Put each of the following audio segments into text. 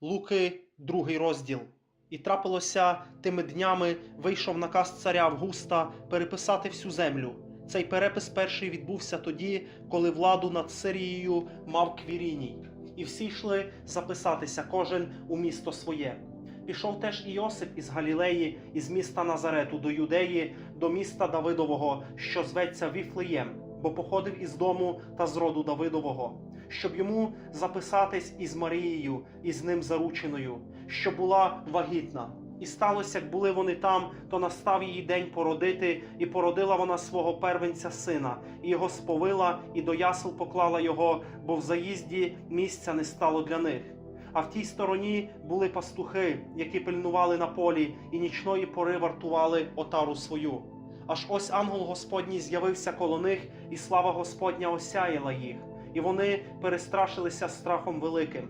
Луки, другий розділ. І трапилося тими днями, вийшов наказ царя Августа переписати всю землю. Цей перепис перший відбувся тоді, коли владу над Сирією мав Квіріній. І всі йшли записатися, кожен у місто своє. Пішов теж і Йосип із Галілеї, із міста Назарету до Юдеї, до міста Давидового, що зветься Віфлеєм, бо походив із дому та з роду Давидового, щоб йому записатись із Марією, із ним зарученою, що була вагітна. І сталося, як були вони там, то настав її день породити, і породила вона свого первенця сина, і його сповила, і до ясел поклала його, бо в заїзді місця не стало для них. А в тій стороні були пастухи, які пильнували на полі, і нічної пори вартували отару свою. Аж ось ангел Господній з'явився коло них, і слава Господня осяяла їх, і вони перестрашилися страхом великим.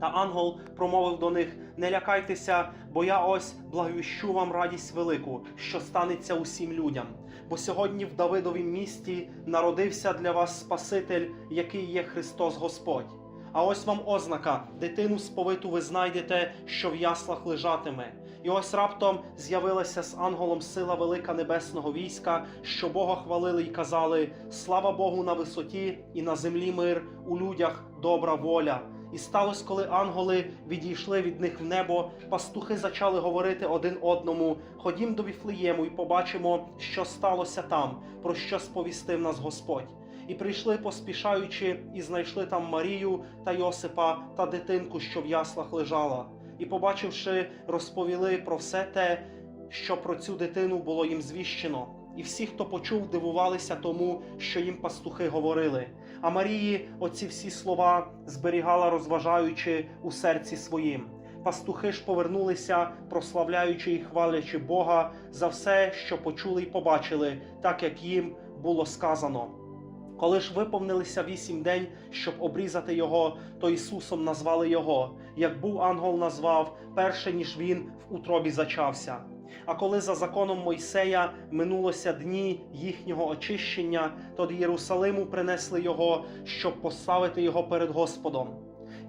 Та ангел промовив до них: Не лякайтеся, бо я ось благовіщу вам радість велику, що станеться усім людям. Бо сьогодні в Давидовім місті народився для вас Спаситель, який є Христос Господь. А ось вам ознака: дитину сповиту ви знайдете, що в яслах лежатиме. І ось раптом з'явилася з ангелом сила велика небесного війська, що Бога хвалили й казали: Слава Богу на висоті, і на землі мир, у людях добра воля. І сталося, коли ангели відійшли від них в небо, пастухи зачали говорити один одному: Ходім до Віфлеєму і побачимо, що сталося там, про що сповістив нас Господь. І прийшли, поспішаючи, і знайшли там Марію та Йосипа та дитинку, що в яслах лежала. І, побачивши, розповіли про все те, що про цю дитину було їм звіщено. І всі, хто почув, дивувалися тому, що їм пастухи говорили. А Марії оці всі слова зберігала, розважаючи у серці своїм. Пастухи ж повернулися, прославляючи і хвалячи Бога за все, що почули й побачили, так як їм було сказано. Коли ж виповнилися вісім день, щоб обрізати його, то Ісусом назвали його, як був ангел назвав, перше ніж він в утробі зачався. А коли за законом Мойсея минулося дні їхнього очищення, то до Єрусалиму принесли його, щоб поставити його перед Господом.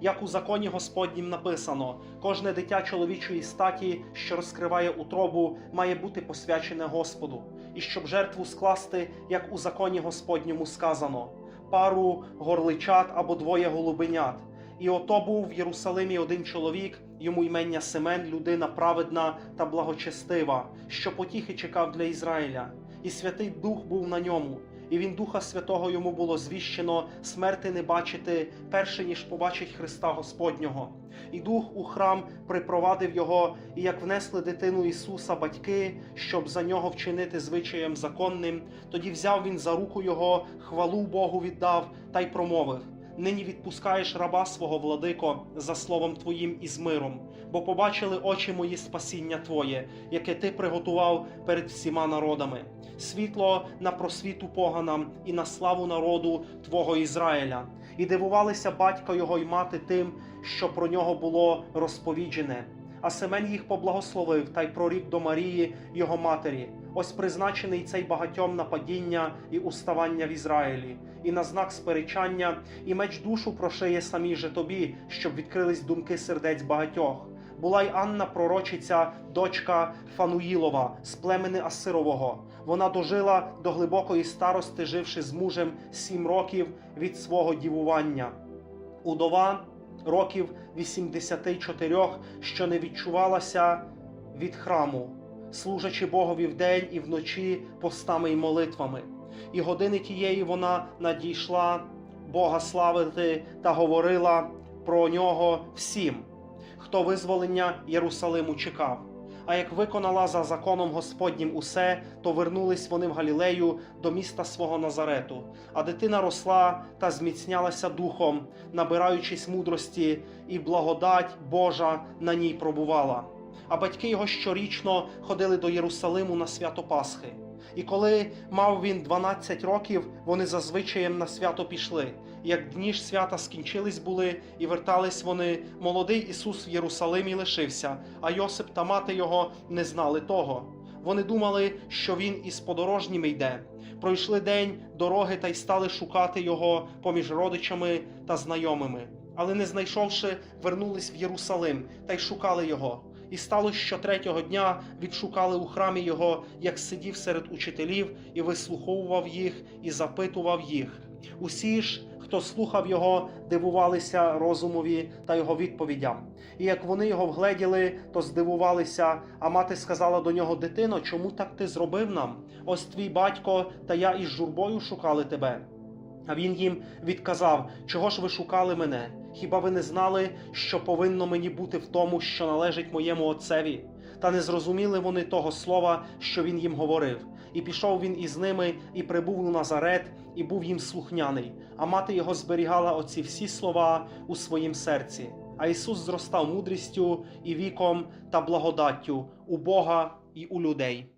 Як у законі Господнім написано, кожне дитя чоловічої статі, що розкриває утробу, має бути посвячене Господу, і щоб жертву скласти, як у законі Господньому сказано, пару горличат або двоє голубенят. І ото був в Єрусалимі один чоловік, йому ймення Семен, людина праведна та благочестива, що потіхи чекав для Ізраїля, і Святий Дух був на ньому. І він Духа Святого йому було звіщено смерти не бачити, перше ніж побачить Христа Господнього. І Дух у храм припровадив його, і як внесли дитину Ісуса батьки, щоб за нього вчинити звичаєм законним, тоді взяв він за руку його, хвалу Богу віддав та й промовив. Нині відпускаєш раба свого владико за словом Твоїм і з миром, бо побачили очі мої спасіння Твоє, яке Ти приготував перед всіма народами, світло на просвіту поганам і на славу народу Твого Ізраїля. І дивувалися батько його й мати тим, що про нього було розповіджене. А Семен їх поблагословив та й прорік до Марії, його матері. Ось призначений цей багатьом на падіння і уставання в Ізраїлі, і на знак сперечання, і меч душу прошиє самій же тобі, щоб відкрились думки сердець багатьох. Була й Анна пророчиця, дочка Фануїлова з племени Асирового. Вона дожила до глибокої старости, живши з мужем сім років від свого дівування. Удова років 84, що не відчувалася від храму, служачи Богові вдень і вночі постами й молитвами. І години тієї вона надійшла Бога славити та говорила про нього всім, хто визволення Єрусалиму чекав. А як виконала за законом Господнім усе, то вернулись вони в Галілею до міста свого Назарету. А дитина росла та зміцнялася духом, набираючись мудрості, і благодать Божа на ній пробувала. А батьки його щорічно ходили до Єрусалиму на свято Пасхи. І коли мав він 12 років, вони зазвичаєм на свято пішли. Як дні ж свята скінчились були, і вертались вони, молодий Ісус в Єрусалимі лишився, а Йосип та мати його не знали того. Вони думали, що він із подорожніми йде. Пройшли день дороги та й стали шукати його поміж родичами та знайомими. Але не знайшовши, вернулись в Єрусалим та й шукали його. І сталося, що третього дня відшукали у храмі його, як сидів серед учителів, і вислуховував їх, і запитував їх. Усі ж, хто слухав його, дивувалися розумові та його відповідям. І як вони його вгледіли, то здивувалися. А мати сказала до нього: Дитино, чому так ти зробив нам? Ось твій батько та я із журбою шукали тебе. А він їм відказав: Чого ж ви шукали мене? Хіба ви не знали, що повинно мені бути в тому, що належить моєму отцеві? Та не зрозуміли вони того слова, що він їм говорив. І пішов він із ними, і прибув у Назарет, і був їм слухняний. А мати його зберігала оці всі слова у своїм серці. А Ісус зростав мудрістю і віком та благодаттю у Бога і у людей.